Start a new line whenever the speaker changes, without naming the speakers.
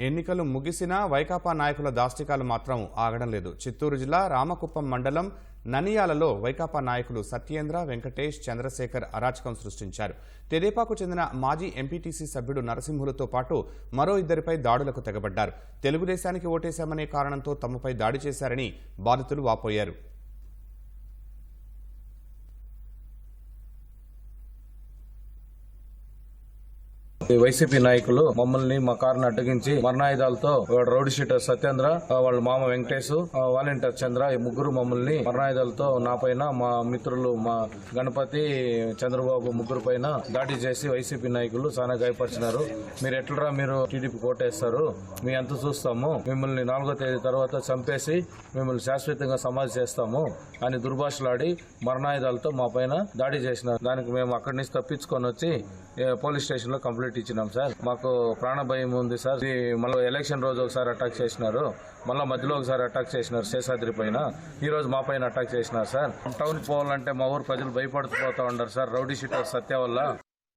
ఎన్నికలు ముగిసినా వైకాపా నాయకుల దాష్టికాలు మాత్రం ఆగడం లేదు. చిత్తూరు జిల్లా రామకుప్పం మండలం ననియాలలో వైకాపా నాయకులు సత్యేంద్ర వెంకటేష్ చంద్రశేఖర్ అరాచకం సృష్టించారు. తెదేపాకు చెందిన మాజీ ఎంపీటీసీ సభ్యుడు నరసింహులతో పాటు మరో ఇద్దరిపై దాడులకు తెగబడ్డారు. తెలుగుదేశానికి ఓటేశామనే కారణంతో తమపై దాడి చేశారని బాధితులు వాపోయారు.
వైసీపీ నాయకులు మమ్మల్ని మా కారును అడ్డగించి మరణాయుధాలతో రౌడీ షీటర్ సత్యేంద్ర వాళ్ళ మామ వెంకటేష్ వాలంటీర్ చంద్ర ఈ ముగ్గురు మమ్మల్ని మరణాయుధాలతో నా పైన మా మిత్రులు మా గణపతి చంద్రబాబు ముగ్గురు పైన దాడి చేసి వైసీపీ నాయకులు చాలా గాయపరిచినారు. మీరు ఎట్లరా మీరు టీడీపీ కోటేస్తారు మీ ఎంత చూస్తాము. మిమ్మల్ని నాలుగో తేదీ తర్వాత చంపేసి మిమ్మల్ని శాశ్వతంగా సమాధి చేస్తాము అని దుర్భాషలాడి మరణాయుధాలతో మా పైన దాడి చేసినారు. దానికి మేము అక్కడి నుంచి తప్పించుకొని వచ్చి పోలీస్ స్టేషన్లో కంప్లీట్ ఇచ్చినాం సార్. మాకు ప్రాణ భయం ఉంది సార్. ఇది మళ్ళీ ఎలక్షన్ రోజు ఒకసారి అటాక్ చేసినారు. మళ్ళీ మధ్యలో ఒకసారి అటాక్ చేసినారు శేషాద్రి పైన. ఈ రోజు మా పైన అటాక్ చేసినారు సార్. టౌన్ పోవాలంటే మా ఊరు ప్రజలు భయపడుతూ పోతా ఉన్నారు సార్. రౌడీ షీటర్ సత్య వల్ల.